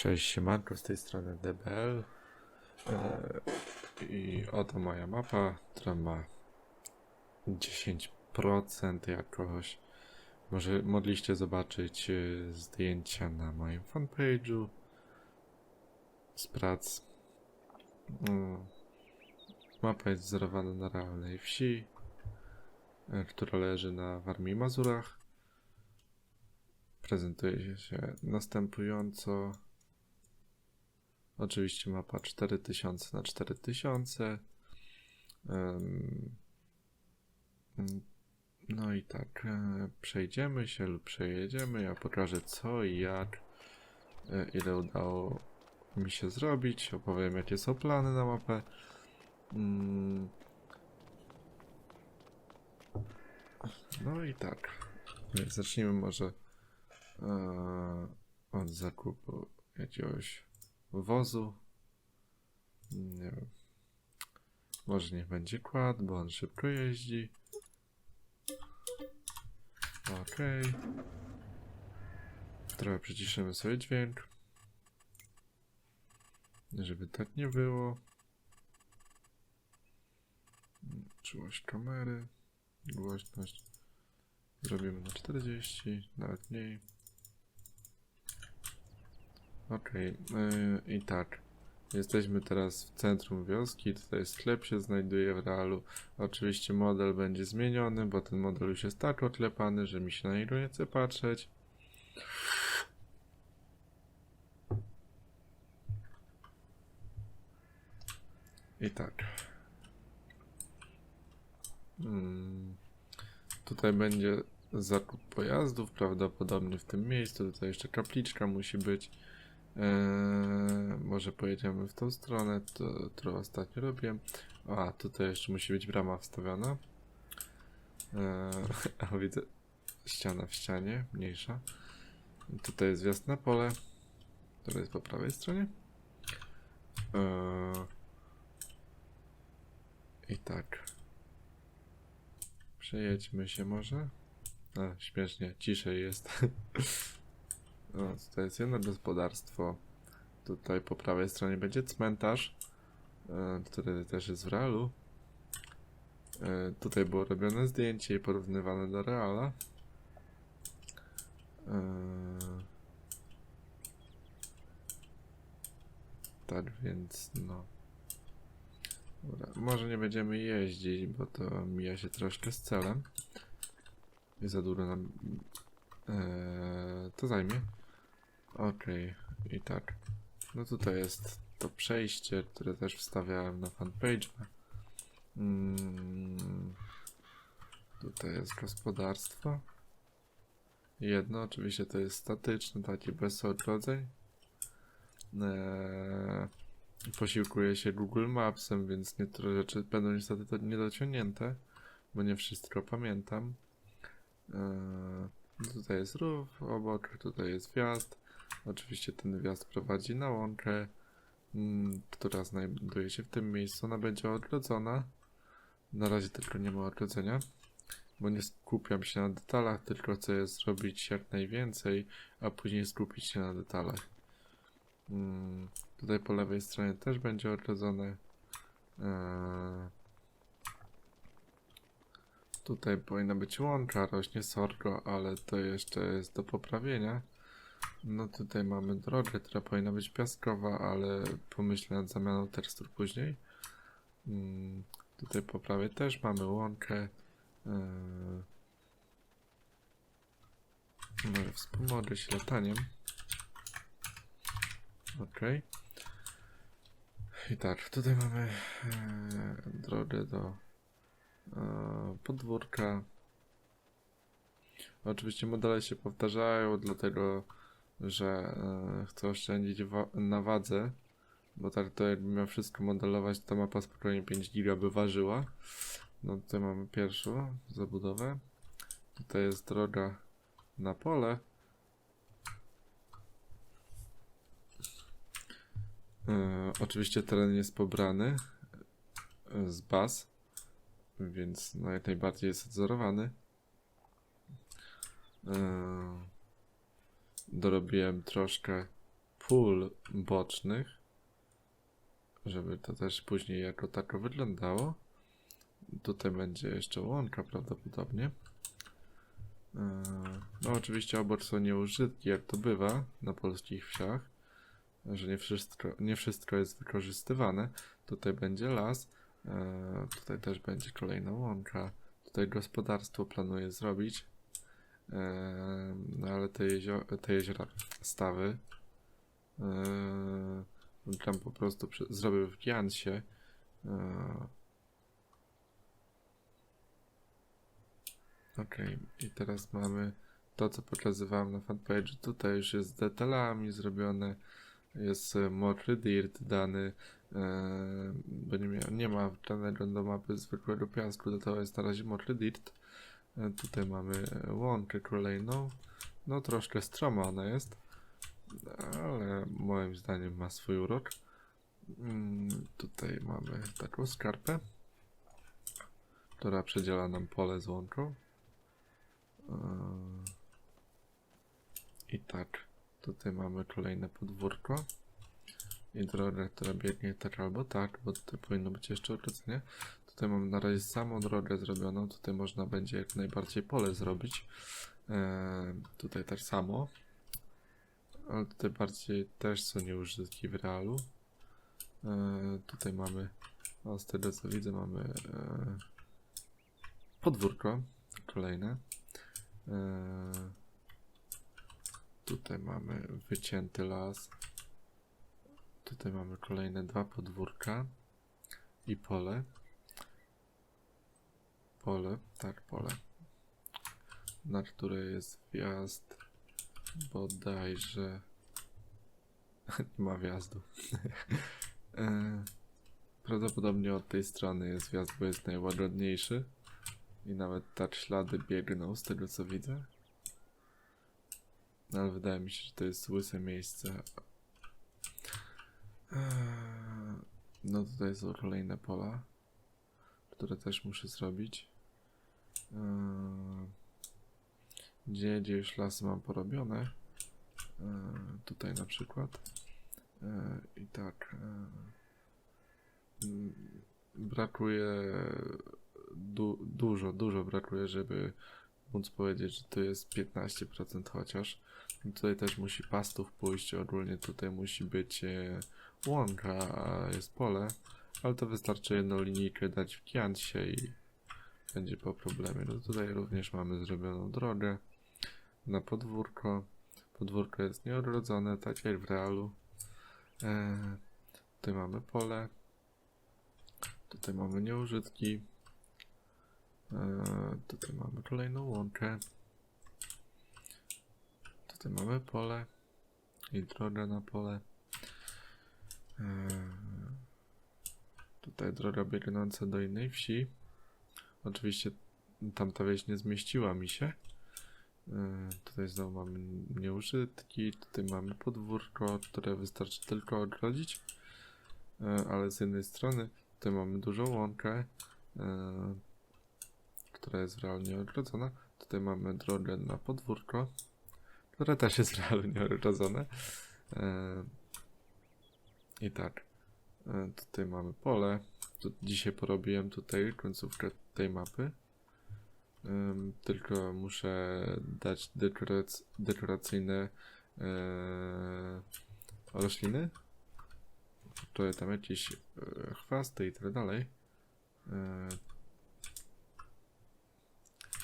Cześć, siemanko, z tej strony DBL e, i oto moja mapa, która ma 10% jakoś. Może mogliście zobaczyć e, zdjęcia na moim fanpage'u z prac. Mm, Mapa jest wzorowana na realnej wsi, e, która leży na Warmii Mazurach. Prezentuje się następująco. Oczywiście mapa 4000 na 4000. Em, mm, No i tak, e, przejdziemy się lub przejedziemy. Ja pokażę co i jak, e, ile udało mi się zrobić. Opowiem jakie są plany na mapę. Mm. No i tak. Zacznijmy może e, od zakupu jakiegoś wozu. Nie wiem. Może niech będzie kład, bo on szybko jeździ. Okej. Trochę przyciszymy sobie dźwięk. Żeby tak nie było. Czułość kamery. Głośność. Zrobimy na 40, nawet mniej. Okej, yy, i tak. Jesteśmy teraz w centrum wioski. Tutaj sklep się znajduje w realu. Oczywiście model będzie zmieniony, bo ten model już jest tak oklepany, że mi się na niego nie chce patrzeć. I tak. Mm. Tutaj będzie zakup pojazdów, prawdopodobnie w tym miejscu. Tutaj jeszcze kapliczka musi być. Eee, może pojedziemy w tą stronę, to, którą ostatnio robiłem. A, tutaj jeszcze musi być brama wstawiona. Eee, a widzę ściana w ścianie, mniejsza. Tutaj jest wjazd na pole, które jest po prawej stronie. Eee, I tak. Przejedźmy się może. A, śmiesznie, ciszej jest. O, tutaj jest jedno gospodarstwo. Tutaj po prawej stronie będzie cmentarz, e, który też jest w realu. E, tutaj było robione zdjęcie i porównywane do reala. E, tak więc no. Dobra, może nie będziemy jeździć, bo to mija się troszkę z celem. I za dużo nam to zajmie. Okej, i tak. No tutaj jest to przejście, które też wstawiałem na fanpage. Mm, tutaj jest gospodarstwo. Jedno, oczywiście to jest statyczne, takie bez odrodzeń. Eee, się Google Mapsem, więc niektóre rzeczy będą niestety niedociągnięte, bo nie wszystko pamiętam. Eee, tutaj jest rów obok, tutaj jest wjazd. Oczywiście ten wjazd prowadzi na łąkę, mm, która znajduje się w tym miejscu. Ona będzie odrodzona. Na razie tylko nie ma odrodzenia, bo nie skupiam się na detalach, tylko chcę zrobić jak najwięcej, a później skupić się na detalach. Mm, Tutaj po lewej stronie też będzie odrodzone. Eee, Tutaj powinna być łąka, rośnie sorgo, ale to jeszcze jest do poprawienia. No tutaj mamy drogę, która powinna być piaskowa, ale pomyślę nad zamianą tekstur później. Mm, tutaj po prawej też mamy łąkę. Yy... Może wspomogę się lataniem. Ok. I tak, tutaj mamy e, drogę do e, podwórka. Oczywiście modele się powtarzają, dlatego że e, chcę oszczędzić na wadze, bo tak to jakbym miał wszystko modelować, to mapa spokojnie 5 giga by ważyła. No tutaj mamy pierwszą zabudowę. Tutaj jest droga na pole. E, oczywiście teren jest pobrany e, z baz, więc no jak najbardziej jest odzorowany. Dorobiłem troszkę pól bocznych, żeby to też później jako tako wyglądało. Tutaj będzie jeszcze łąka prawdopodobnie. Yy, No oczywiście obok są nieużytki, jak to bywa na polskich wsiach, że nie wszystko, nie wszystko jest wykorzystywane. Tutaj będzie las, yy, tutaj też będzie kolejna łąka. Tutaj gospodarstwo planuję zrobić, yy, ale te, jezio- te jeziora, stawy, yy, tam po prostu zrobię w Jansie. Yy, Okej, i teraz mamy to, co pokazywałem na fanpage. Tutaj już jest z detalami zrobione. Jest mokry dirt dany, e, bo nie, nie ma żadnego do mapy zwykłego piasku, to jest na razie mokry dirt. E, tutaj mamy e, łąkę kolejną. No troszkę stroma ona jest, ale moim zdaniem ma swój urok. Mm, tutaj mamy taką skarpę, która przedziela nam pole z łąką. Eee, I tak, tutaj mamy kolejne podwórko i drogę, która biegnie tak albo tak, bo tutaj powinno być jeszcze ogrodzenie. Tutaj mam na razie samą drogę zrobioną, tutaj można będzie jak najbardziej pole zrobić. Eee, tutaj tak samo. Ale tutaj bardziej też są nieużytki w realu. Eee, tutaj mamy, o, z tego co widzę, mamy eee, podwórko kolejne. Eee, Tutaj mamy wycięty las. Tutaj mamy kolejne dwa podwórka i pole. Pole, tak, pole. Na które jest wjazd bodajże. Nie ma wjazdu. Eee, Prawdopodobnie od tej strony jest wjazd, bo jest najłagodniejszy. I nawet tak ślady biegną z tego co widzę. No, ale wydaje mi się, że to jest łyse miejsce. Eee, No tutaj są kolejne pola, które też muszę zrobić. Eee, Gdzie, gdzie już lasy mam porobione. Eee, Tutaj na przykład. Eee, I tak. Brakuje du dużo, dużo brakuje, żeby móc powiedzieć, że to jest 15% chociaż. Tutaj też musi pastów pójść, ogólnie tutaj musi być e, łąka, a jest pole, ale to wystarczy jedną linijkę dać w kiansie i będzie po problemie. No tutaj również mamy zrobioną drogę na podwórko. Podwórko jest nieodrodzone, tak jak w realu. E, tutaj mamy pole. Tutaj mamy nieużytki. E, tutaj mamy kolejną łąkę. Tutaj mamy pole i drogę na pole. Eee, Tutaj droga biegnąca do innej wsi. Oczywiście tamta wieś nie zmieściła mi się. Eee, Tutaj znowu mamy nieużytki. Tutaj mamy podwórko, które wystarczy tylko ogrodzić. Eee, Ale z jednej strony tutaj mamy dużą łąkę, eee, która jest realnie ogrodzona. Tutaj mamy drogę na podwórko które też jest realnie urodzone. E, I tak, e, tutaj mamy pole. Tu, dzisiaj porobiłem tutaj końcówkę tej mapy. Em, tylko muszę dać dekorac dekoracyjne e, rośliny. Tutaj tam jakieś e, chwasty i tak dalej. E,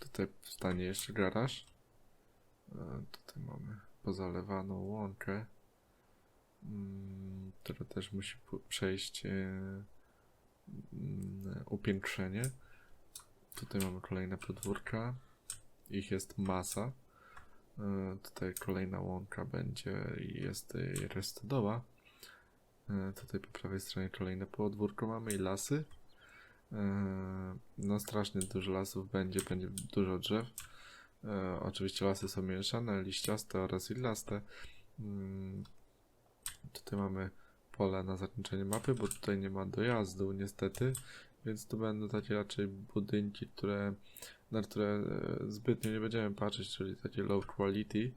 tutaj wstanie jeszcze garaż. E, Tutaj mamy pozalewaną łąkę, mm, która też musi przejść e, mm, upiększenie. Tutaj mamy kolejne podwórka. Ich jest masa. E, Tutaj kolejna łąka będzie i jest e, restodowa. Tutaj po prawej stronie kolejne podwórko mamy i lasy. No strasznie dużo lasów będzie, będzie dużo drzew. Oczywiście lasy są mieszane, liściaste oraz iglaste. Tutaj mamy pole na zakończenie mapy, bo tutaj nie ma dojazdu niestety, więc to będą takie raczej budynki, które, na które e, zbytnio nie będziemy patrzeć, czyli takie low quality.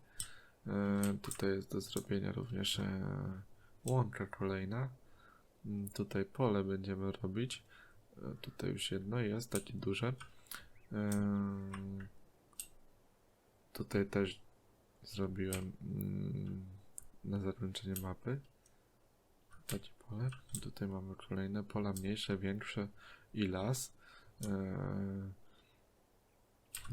E, tutaj jest do zrobienia również e, łąka kolejna. Mm, Tutaj pole będziemy robić. Tutaj już jedno jest, takie duże. Tutaj też zrobiłem mm, na zakończenie mapy pole. Tutaj mamy kolejne pola, mniejsze, większe i las. Eee,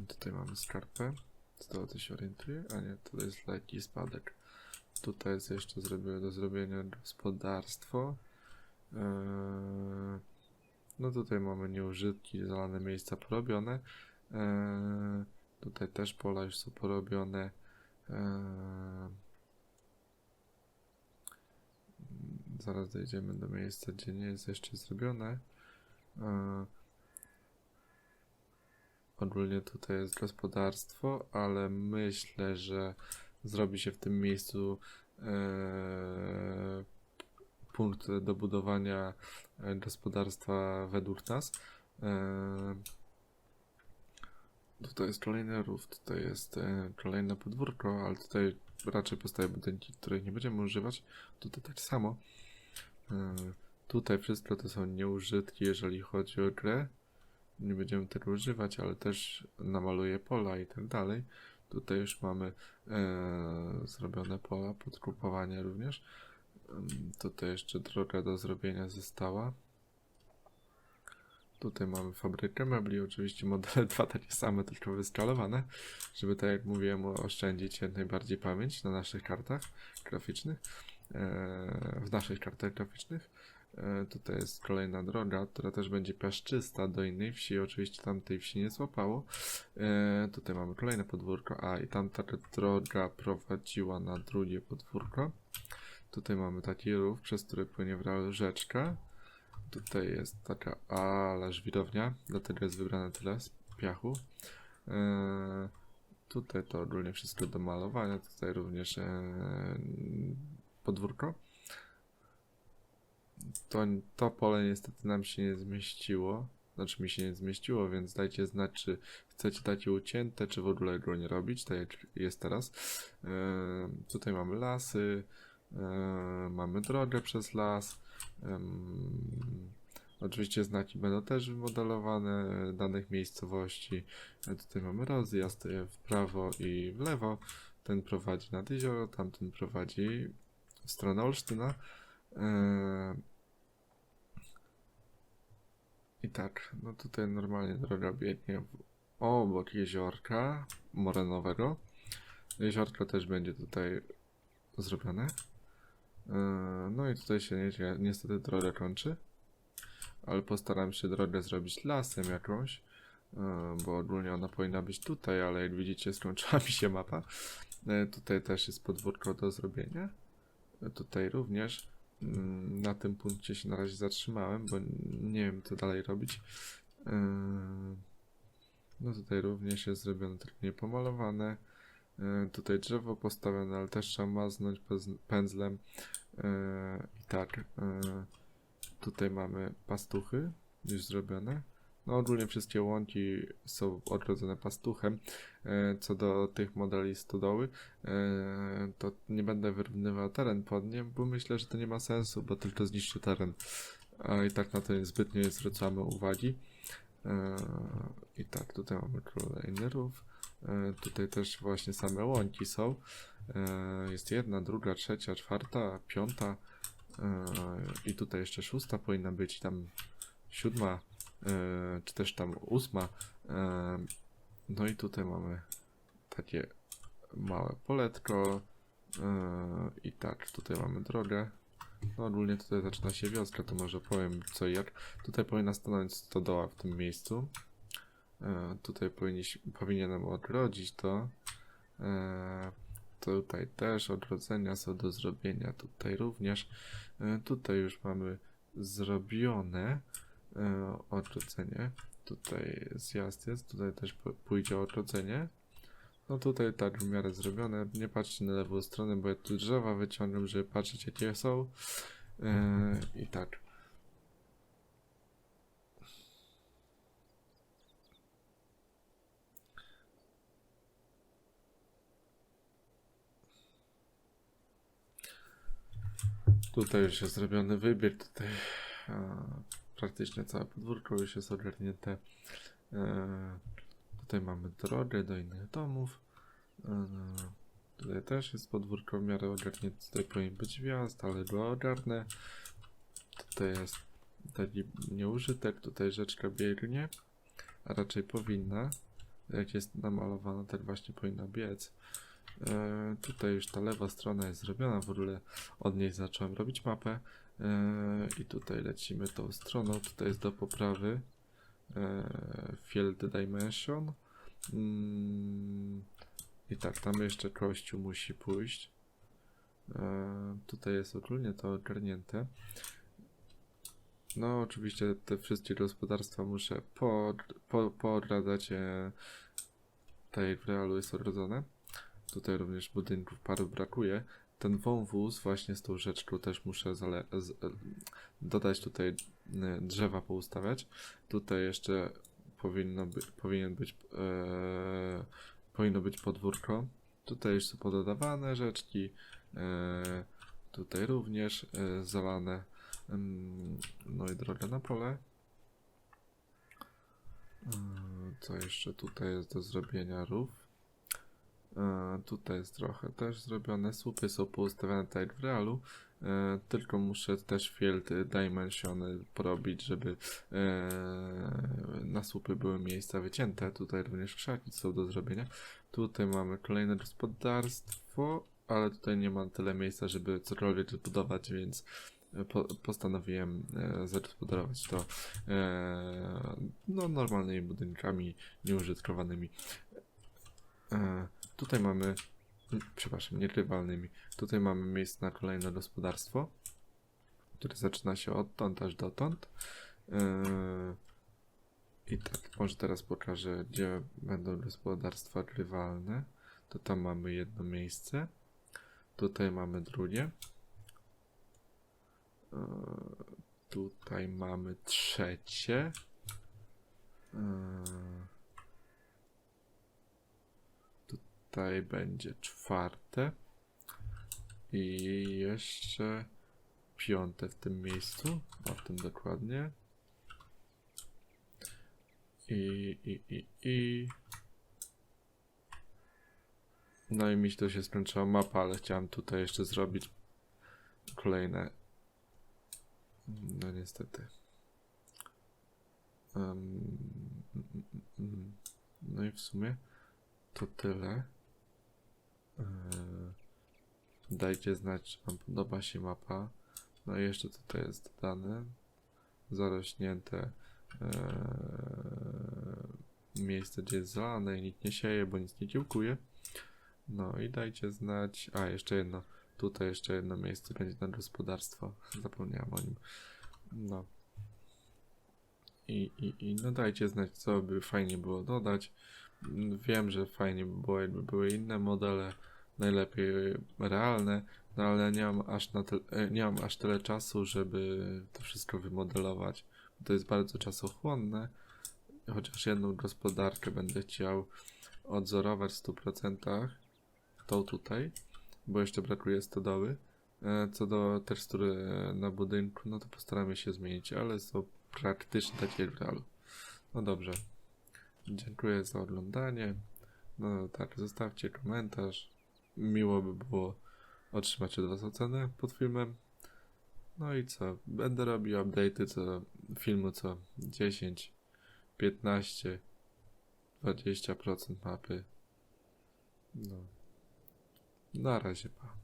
tutaj mamy skarpę. Z tego to się orientuję? A nie, tutaj jest lekki spadek. Tutaj jest jeszcze do zrobienia gospodarstwo. Eee, no tutaj mamy nieużytki, zalane miejsca porobione. Eee, tutaj też pola już są porobione. Eee, zaraz dojdziemy do miejsca, gdzie nie jest jeszcze zrobione. Eee, Ogólnie tutaj jest gospodarstwo, ale myślę, że zrobi się w tym miejscu eee, punkt do budowania e, gospodarstwa według nas. Tutaj jest kolejny rów, tutaj jest e, kolejne podwórko, ale tutaj raczej postawię budynki, których nie będziemy używać. Tutaj tak samo. E, tutaj wszystko to są nieużytki, jeżeli chodzi o grę. Nie będziemy tego używać, ale też namaluję pola i tak dalej. Tutaj już mamy e, zrobione pola, podkupowanie również. Tutaj jeszcze droga do zrobienia została. Tutaj mamy fabrykę mebli, oczywiście modele dwa takie same, tylko wyskalowane, żeby tak jak mówiłem oszczędzić jak najbardziej pamięć na naszych kartach graficznych, w naszych kartach graficznych. E, tutaj jest kolejna droga, która też będzie piaszczysta do innej wsi, oczywiście tamtej wsi nie złapało. E, tutaj mamy kolejne podwórko, a i tamta droga prowadziła na drugie podwórko. Tutaj mamy taki rów, przez który płynie rzeczka. Tutaj jest taka ala żwirownia, dlatego jest wybrane tyle z piachu. E, tutaj to ogólnie wszystko do malowania, tutaj również podwórko. To, to pole niestety nam się nie zmieściło. Znaczy mi się nie zmieściło, więc dajcie znać, czy chcecie takie ucięte, czy w ogóle go nie robić, tak jak jest teraz. E, tutaj mamy lasy, e, mamy drogę przez las. Em, oczywiście znaki będą też wymodelowane danych miejscowości. Tutaj mamy rozjazd e, w prawo i w lewo. Ten prowadzi nad jezioro, tamten prowadzi w stronę Olsztyna. E, I tak, no tutaj normalnie droga biegnie obok jeziorka morenowego. Jeziorko też będzie tutaj zrobione. E, No i tutaj się nie, niestety droga kończy. Ale postaram się drogę zrobić lasem jakąś. e, Bo ogólnie ona powinna być tutaj, ale jak widzicie skończyła mi się mapa. Tutaj też jest podwórko do zrobienia. Tutaj również. Mm, Na tym punkcie się na razie zatrzymałem, bo nie wiem co dalej robić. E, No tutaj również jest zrobione tylko niepomalowane. E, Tutaj drzewo postawione, ale też trzeba maznąć pędzlem. E, I tak. Tutaj mamy pastuchy już zrobione. No ogólnie wszystkie łąki są odrodzone pastuchem. E, Co do tych modeli stodoły, e, to nie będę wyrównywał teren pod nie, bo myślę, że to nie ma sensu, bo tylko zniszczy teren. A i tak na to zbytnio nie zwracamy uwagi. E, I tak, tutaj mamy kolejny Tutaj też właśnie same łąki są. Jest jedna, druga, trzecia, czwarta, piąta. I tutaj jeszcze szósta powinna być, tam siódma, czy też tam ósma. No i tutaj mamy takie małe poletko. e, I tak, tutaj mamy drogę. No ogólnie tutaj zaczyna się wioska, to może powiem co i jak. Tutaj powinna stanąć stodoła w tym miejscu. E, tutaj powinniś, powinienem odrodzić to. E, tutaj też odrodzenia są do zrobienia, tutaj również. E, tutaj już mamy zrobione e, odrodzenie. Tutaj zjazd jest, tutaj też pójdzie odrodzenie. No tutaj tak w miarę zrobione. Nie patrzcie na lewą stronę, bo ja tu drzewa wyciągam, żeby patrzeć jakie są. Yy, I tak. Tutaj już jest zrobiony wybieg, tutaj praktycznie całe podwórko już jest ogarnięte. E, tutaj mamy drogę do innych domów. E, tutaj też jest podwórko w miarę ogarnięte, tutaj powinien być wjazd, ale go ogarnę. Tutaj jest taki nieużytek, tutaj rzeczka biegnie, a raczej powinna. Jak jest namalowana, tak właśnie powinna biec. E, tutaj już ta lewa strona jest zrobiona, w ogóle od niej zacząłem robić mapę. E, I tutaj lecimy tą stroną, tutaj jest do poprawy e, Field Dimension. Mm, I tak, tam jeszcze kościół musi pójść. E, tutaj jest ogólnie to ogarnięte. No, oczywiście te wszystkie gospodarstwa muszę po, po, poodradzać. E, tutaj w realu jest ogrodzone. Tutaj również budynków paru brakuje. Ten wąwóz właśnie z tą rzeczką też muszę z, dodać tutaj e, drzewa poustawiać. Tutaj jeszcze powinno by, powinien być e, powinno być podwórko. Tutaj już są pododawane rzeczki. E, tutaj również e, zalane. Ym, No i droga na pole. E, Co jeszcze tutaj jest do zrobienia? Rów. E, Tutaj jest trochę też zrobione. Słupy są poustawiane tak jak w realu. E, Tylko muszę też field dimensiony porobić, żeby e, na słupy były miejsca wycięte. Tutaj również krzaki są do zrobienia. Tutaj mamy kolejne gospodarstwo, ale tutaj nie ma tyle miejsca, żeby cokolwiek zbudować, więc po, postanowiłem e, zagospodarować to e, no, normalnymi budynkami nieużytkowanymi. E, tutaj mamy, przepraszam, nierywalnymi. Tutaj mamy miejsce na kolejne gospodarstwo, które zaczyna się odtąd aż dotąd. E, I tak, może teraz pokażę, gdzie będą gospodarstwa grywalne. To tam mamy jedno miejsce. Tutaj mamy drugie. E, Tutaj mamy trzecie. E, Tutaj będzie czwarte. I jeszcze piąte w tym miejscu. O tym dokładnie. I, i, i, i. No i mi to się skończyła mapa, ale chciałem tutaj jeszcze zrobić kolejne. No niestety. Mm. no i w sumie to tyle. Eee, Dajcie znać, czy Wam podoba się mapa. No i jeszcze tutaj jest dodane zarośnięte eee, miejsce, gdzie jest zalane i nikt nie sieje, bo nic nie kiełkuje. No i dajcie znać. A, jeszcze jedno. Tutaj jeszcze jedno miejsce będzie na gospodarstwo. Zapomniałem o nim. No. I, i, I no dajcie znać, co by fajnie było dodać. Wiem, że fajnie by było, jakby były inne modele, najlepiej realne, no ale nie mam aż, na ty- e, nie mam aż tyle czasu, żeby to wszystko wymodelować. To jest bardzo czasochłonne, chociaż jedną gospodarkę będę chciał odzorować w 100%, tą tutaj, bo jeszcze brakuje stodoły. E, Co do tekstury na budynku, no to postaramy się zmienić, ale są praktycznie takie w realu. No dobrze. Dziękuję za oglądanie. No tak, zostawcie komentarz. Miło by było otrzymać od Was ocenę pod filmem. No i co? Będę robił update'y co filmu co 10, 15, 20% mapy. No. Na razie, pa.